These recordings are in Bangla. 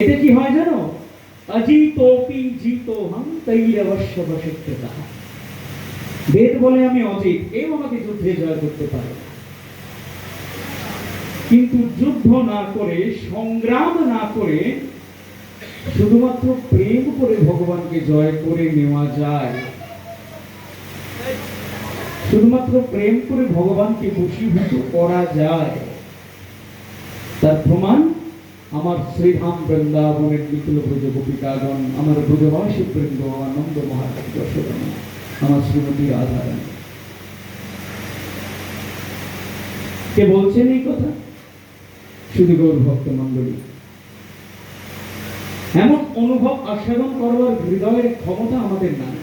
এতে কি হয় জানো? বসত্যতা বেদ বলে আমি অজিত কেউ আমাকে যুদ্ধে জয় করতে পারে কিন্তু যুদ্ধ না করে, সংগ্রাম না করে, শুধুমাত্র প্রেম করে ভগবানকে জয় করে নেওয়া যায়। শুধুমাত্র প্রেম করে ভগবানকে বশীভূত করা যায়। তার প্রমাণ আমার শ্রীধাম বৃন্দাবনের বিপুল ব্রজ গোপিকাগণ, আমার ব্রজবাসী বৃন্দ আমার নন্দ মহারাজ আমার শ্রীমতী রাধারানী। কে বলছেন এই কথা? শুধু গৌর ভক্ত মন্ডলী এমন অনুভব আস্বাদন করবার হৃদয়ের ক্ষমতা আমাদের নাই।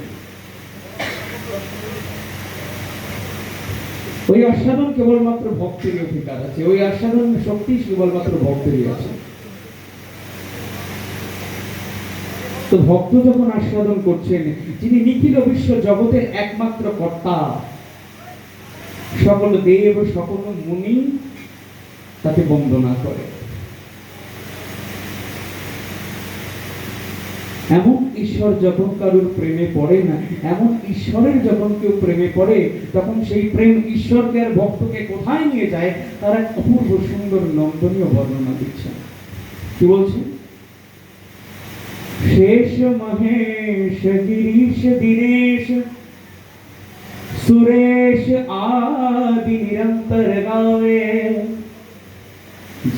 ওই আস্বাদন কেবলমাত্র ভক্তেরই অধিকার আছে, ওই আস্বাদন শক্তি কেবলমাত্র ভক্তেরই আছে। তো ভক্ত যখন আস্বাদন করছেন, যিনি নিখিল বিশ্ব জগতের একমাত্র কর্তা, সকল দেব, সকল মুনি তাকে বন্দনা করে। এমন ঈশ্বর যখন কারুর প্রেমে পড়ে না, এমন ঈশ্বরের যখন কেউ প্রেমে পড়ে, তখন সেই প্রেম ঈশ্বরকে আর ভক্তকে কোথায় নিয়ে যায়? তার অপূর্ব সুন্দর নন্দনীয় বর্ণনা দিচ্ছে কি বলছে शेष महेश, गिरीश, दिनेश, सुरेश आदि निरंतर गावे।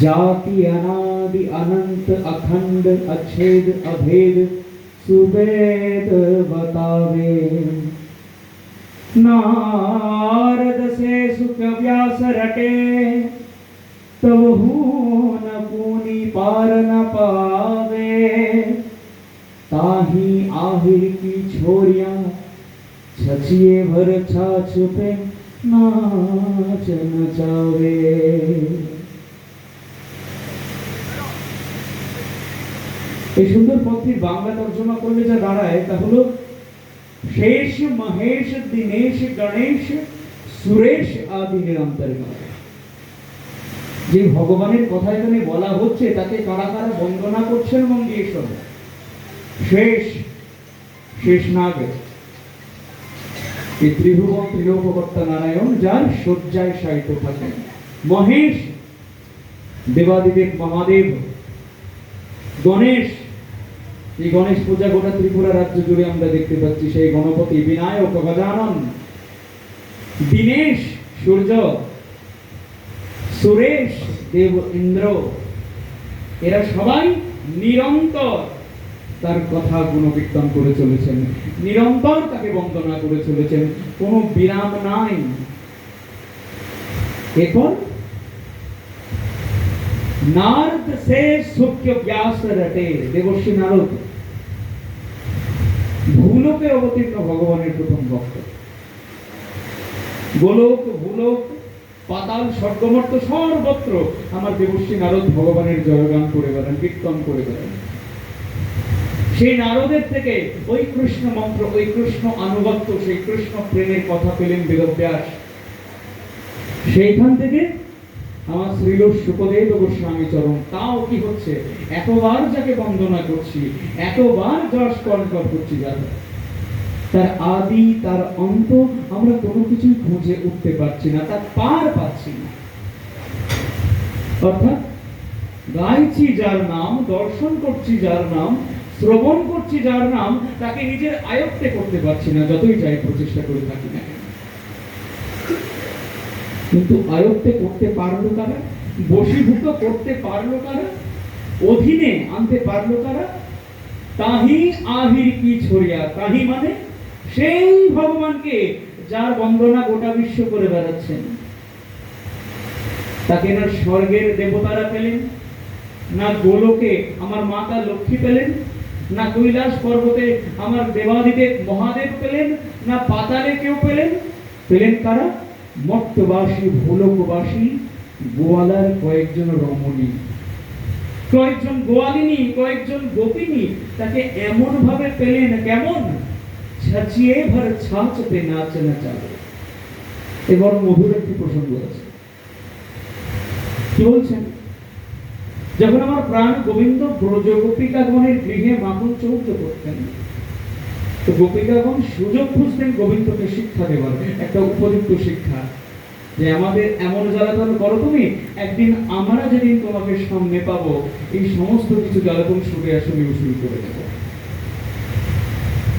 जाति अनादि अनंत अखंड अछेद अभेद सुभेद बतावे। नारद से सुख व्यास रटे, तब तो न पूनी पार न पावे। ताही आहिर की छोरिया छछिए भर छाछ पे नाच नचावे এই সুন্দর পথটির বাংলা তর্জমা করলে যা দাঁড়ায় তা হলো শেষ মহেশ দিনেশ গণেশ সুরেশ আদি নিরন্তর যে ভগবানের কথা এখানে বলা হচ্ছে তাকে কারা কারা বন্দনা করছেন মন্দিরেশ্বর শেষ শেষ নাগ এই ত্রিভুবন ত্রিলোককর্তা নারায়ণ, যার শয্যায় সাহিত্য থাকেন। মহেশ, দেবাদিদেব মহাদেব, গণেশ, এই গণেশ পূজা গোটা ত্রিপুরা রাজ্য জুড়ে আমরা দেখতে পাচ্ছি, সেই গণপতি বিনায়ক গজানন। দীনেশ, সূর্য, সুরেশ, দেব, ইন্দ্র, এরা সবাই নিরন্তর। তার কথা গুণকীর্তন করে চলেছেন, নিরন্তর তাকে বন্দনা করে চলেছেন, কোনো বিরাম নাই। এরপর নারদ সে সুখ্য ব্যাস রটে দেবশ্রী নারদ। ভূলোকে অবতীর্ণ ভগবানের প্রথম ভক্ত। গোলক, ভূলোক, পাতাল, স্বর্গমর্ত সর্বত্র আমার দেবশ্রী নারদ ভগবানের জয়গান করে বেড়ান, কীর্তন করে বেড়ান। সেই নারদের থেকে ওই কৃষ্ণ মন্ত্র, ওই কৃষ্ণ আনুগত্য, সেই কৃষ্ণ প্রেমের কথা পেলেন বেদব্যাস সেইখান থেকে আমার শ্রীল সুখদেব গোস্বামী চরণ। তাও কি হচ্ছে? এতবার যাকে বন্দনা করছি, এতবার যশ কনকর করছি যাকে তার আদি, তার অন্ত আমরা কোনো কিছুই খুঁজে উঠতে পারছি না, তার পার পাচ্ছি না। অর্থাৎ গাইছি যার নাম, দর্শন করছি যার নাম শ্রবণ করছি যার নাম, তাকে নিজের আয়ত্তে করতে পারছি না, যতই যাই প্রচেষ্টা করে থাকি না কিন্তু আয়ত্তে করতে পারল কারা? বশীভূত করতে পারল কারা? অধীনে আনতে পারল কারা? তাহি আহির কি ছড়িয়া, তাহি মানে সেই ভগবানকে যার বন্দনা গোটা বিশ্ব করে বেড়াচ্ছেন। তাকে না স্বর্গের দেবতারা পেলেন, না গোলকে আমার মাতা লক্ষ্মী পেলেন না কৈলাস পর্বতে আমার দেবাদিদেব মহাদেব পেলেন, না পাতালে কেউ পেলেন? পেলেন কারা? মর্তবাসী ভূলোকবাসী, গোয়ালার কয়েকজন রমণী। কয়েকজন গোয়ালিনী, কয়েকজন গোপিনী তাকে এমন ভাবে পেলেন, কেমন? ছাচিয়ে ভর ছাচ পে নাচ নাচাবে এবার মধুর একটি প্রসঙ্গ আছে। কি বলছেন? যখন আমার প্রাণ গোবিন্দ ব্রজ গোপিকাগণের গৃহে মাখন চৌদ্য করতেন, তো গোপিকাগণ সুযোগ খুঁজতেন গোবিন্দকে শিক্ষা দেওয়ার একটা উপযুক্ত শিক্ষা যে আমাদের এমন জ্বালাতন করো তুমি, একদিন আমরা যেদিন তোমাকে সামনে পাবো, এই সমস্ত কিছু জ্বালাতন শুনে আসলে উসুল করে দেবো।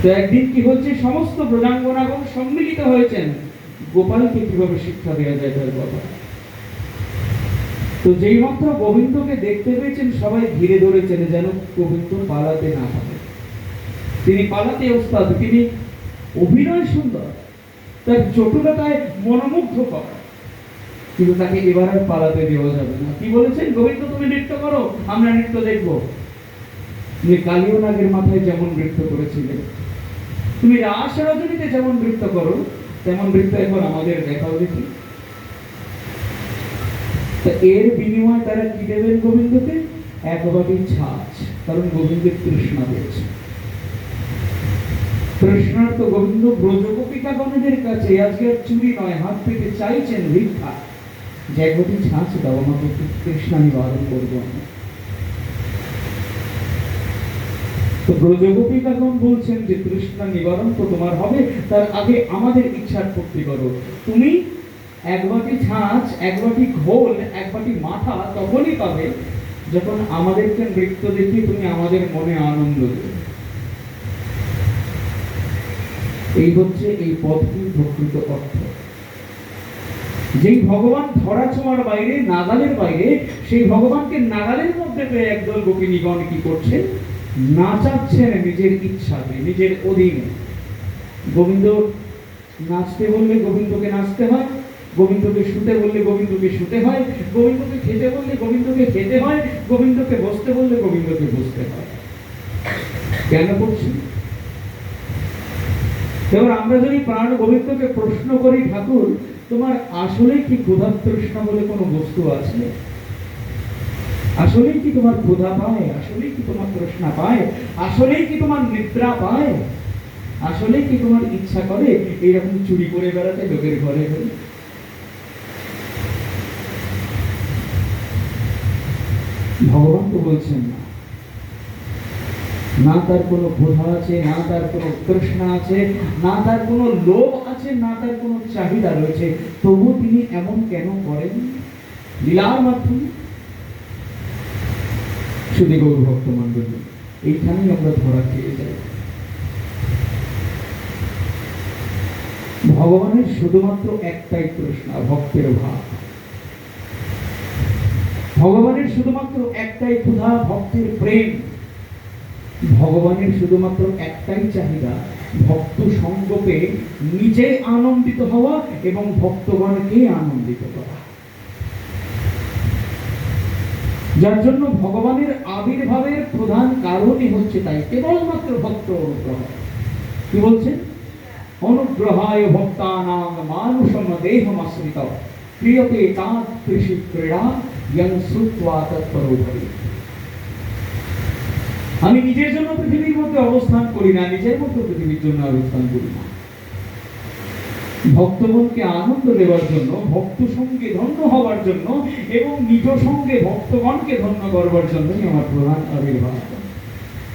তো একদিন কি হচ্ছে, সমস্ত প্রজাঙ্গনাগণ সম্মিলিত হয়েছেন। গোপালকে কীভাবে শিক্ষা দেওয়া যায় তার কথা? তো যেই মাত্র গোবিন্দকে দেখতে পেয়েছেন, সবাই ঘিরে ধরেছেন যেন গোবিন্দ পালাতে না পারে। তিনি পালাতে ওস্তাদ, তিনি অভিনয় সুন্দর, তার চটুলতায় মনোমুগ্ধ করা কিন্তু তাকে এবার আর পালাতে দেওয়া যাবে না। কি বলেছেন? গোবিন্দ, তুমি নৃত্য করো, আমরা নৃত্য দেখব। তুমি কালীয় নাগের মাথায় যেমন নৃত্য করেছিলে তুমি রাস রজনীতে যেমন নৃত্য করো, তেমন নৃত্য এখন আমাদের দেখাও দেখি। এর বিনিময়ে তারা কি দেবেন গোবিন্দকে? ছাঁচ, কারণ গোবিন্দের তৃষ্ণা গোবিন্দ ব্রজগোপিকাগণের কাছে আজকে আর চুরি নয়, হাত পেতে চাইছেন ভিক্ষা। ছাঁচ দাও, আমাকে একটু তৃষ্ণা নিবারণ করব তো ব্রজগোপিকাগণ বলছেন যে, তৃষ্ণা নিবারণ তো তোমার হবে, তার আগে আমাদের ইচ্ছার পূর্তি করো। তুমি এক বাটি ছাঁচ, এক বাটি ঘোল, এক বাটি মাথা তখনই পাবে যখন আমাদেরকে নৃত্য দেখি তুমি আমাদের মনে আনন্দ দেবে। এই হচ্ছে এই পদটির প্রকৃত অর্থ। যেই ভগবান ধরা ছোঁয়ার বাইরে, নাগালের বাইরে, সেই ভগবানকে নাগালের মধ্যে পেয়ে একদল গোপিনীগণ কি করছে নাচাচ্ছেন নিজের ইচ্ছাতে নিজের অধীনে। গোবিন্দ নাচতে বললে গোবিন্দকে নাচতে হয় গোবিন্দকে শুতে বললে গোবিন্দকে শুতে হয়, গোবিন্দকে খেতে বললে গোবিন্দকে খেতে হয়, গোবিন্দকে বসতে বললে গোবিন্দকে বসতে হয়। কেন করছি এবার আমরা যদি প্রাণ গোবিন্দকে প্রশ্ন করি, ঠাকুর, তোমার আসলে কি ক্ষুধা তৃষ্ণা বলে কোনো বস্তু আছে? আসলেই কি তোমার ক্ষুধা পায়? আসলেই কি তোমার তৃষ্ণা পায়? আসলেই কি তোমার নিদ্রা পায়? আসলেই কি তোমার ইচ্ছা করে? এইরকম চুরি করে বেড়াতে লোকের ঘরে ঘরে। ভগবান তো বলছেন, না তার কোনো ক্ষুধা আছে, না তার কোনো তৃষ্ণা আছে, না তার কোনো লোভ আছে, না তার কোনো চাহিদা রয়েছে, তবু তিনি এমন কেন করেন? লীলার মাধ্যমে। শুধু গৌর ভক্ত মন্ডলী এইখানেই আমরা ধরা খেয়ে যাই। ভগবানের শুধুমাত্র একটাই তৃষ্ণা, ভক্তের ভাব। ভগবানের শুধুমাত্র একটাই ক্ষুধা, ভক্তের প্রেম। ভগবানের শুধুমাত্র একটাই চাহিদা, ভক্ত সঙ্গপে নিজে আনন্দিত হওয়া এবং ভক্তগণকে আনন্দিত করা। যার জন্য ভগবানের আবির্ভাবের প্রধান কারণই হচ্ছে তাই, কেবলমাত্র ভক্ত অনুগ্রহ। কি বলছেন অনুগ্রহায় ভক্তানাং মানুষম দেহমাশ্রিত প্রিয়তে তাৎ কৃষি ক্রীড়া তৎপরো ভবে আমি নিজের জন্য পৃথিবীর মধ্যে অবস্থান করি না, নিজের মতো পৃথিবীর জন্য অবস্থান করি না। ভক্তগণকে আনন্দ দেওয়ার জন্য, ভক্ত সঙ্গে ধন্য হওয়ার জন্য এবং নিজ সঙ্গে ভক্তগণকে ধন্য করবার জন্যই আমার প্রধান আবির্ভাব।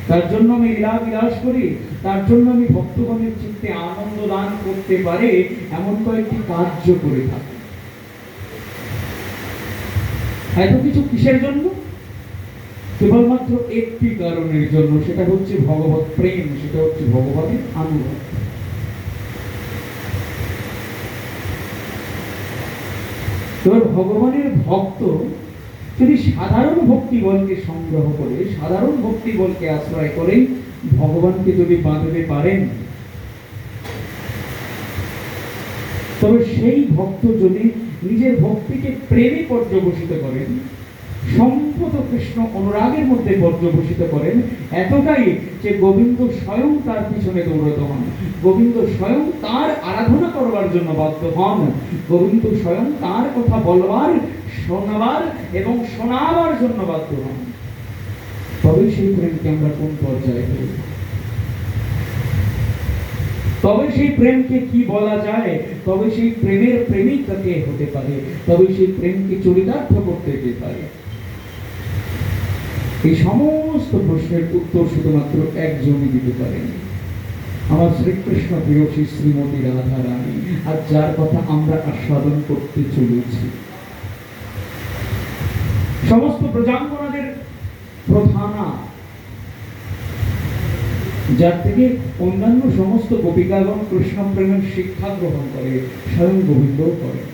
তার জন্য আমি লীলা বিলাস করি, তার জন্য আমি ভক্তগণের চিত্তে আনন্দ দান করতে পারে, এমন কয়েকটি কার্য করে থাকি। এত কিছু কিসের জন্য? কেবলমাত্র একটি কারণের জন্য। সেটা হচ্ছে ভগবত প্রেম, সেটা হচ্ছে ভগবানের আনুগত্য। এবার ভগবানের ভক্ত যদি সাধারণ ভক্তি বলকে সংগ্রহ করে, সাধারণ ভক্তি বলকে আশ্রয় করে, ভগবানকে যদি বাঁধতে পারেন, তবে সেই ভক্ত যদি নিজের ভক্তিকে প্রেমে পর্যবসিত করেন, সম্পদ কৃষ্ণ অনুরাগের মধ্যে পর্যবসিত করেন, এতটাই যে গোবিন্দ স্বয়ং তার পিছনে দৌড়ত হন। গোবিন্দ স্বয়ং তার আরাধনা করবার জন্য বাধ্য হন। গোবিন্দ স্বয়ং তার কথা বলবার, শোনাবার এবং শোনাবার জন্য বাধ্য হন। তবে সেই প্রেমকে আমরা কোন পর্যায়ে তবে সেই প্রেমকে কি বলা যায়? তবে সেই প্রেমের প্রেমিকাকে হতে পারে? তবে সেই প্রেমকে চরিতার্থ করতে যেতে পারে? এই সমস্ত প্রশ্নের উত্তর শুধুমাত্র একজনই দিতে পারেন। আমার শ্রীকৃষ্ণ প্রিয় শ্রী শ্রীমতী রাধা রানী, আর যার কথা আমরা আস্বাদন করতে চলেছি। সমস্ত প্রজাঙ্গনাদের প্রধানা যার থেকে অন্যান্য সমস্ত গোপিকাগণ কৃষ্ণ প্রেমের শিক্ষা গ্রহণ করে স্বয়ং গোবিন্দও করেন